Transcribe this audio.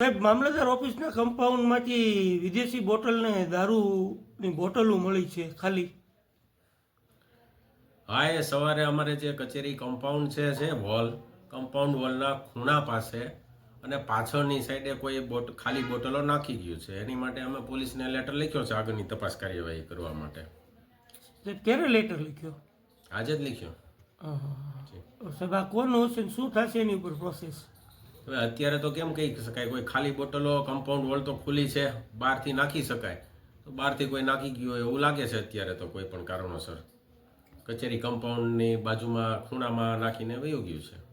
સાહેબ મામલતદાર ઓફિસના કમ્પાઉન્ડમાંથી વિદેશી બોટલને દારૂની બોટલો મળી છે ખાલી. હા એ સવારે અમારે જે કચેરી કમ્પાઉન્ડ છે છે વોલ કમ્પાઉન્ડ વોલના ખૂણા પાસે અને પાછળની સાઈડે કોઈ બોટ ખાલી બોટલો નાખી ગયું છે. એની માટે અમે પોલીસને લેટર લખ્યો છે આગળની તપાસ કાર્યવાહી કરવા માટે. ક્યારે લેટર લખ્યો? આજે જ લખ્યો. સભા સાહેબ આ કોણ હશે શું થશે એની ઉપર પ્રોસેસ હવે અત્યારે તો કેમ કહી શકાય? કોઈ ખાલી બોટલો કમ્પાઉન્ડ વોલ તો ખુલ્લી છે, બહારથી નાખી શકાય. તો બહારથી કોઈ નાખી ગયું હોય એવું લાગે છે અત્યારે તો કોઈ પણ કારણોસર? કચેરી કમ્પાઉન્ડની બાજુમાં ખૂણામાં નાખીને વયું ગયું છે.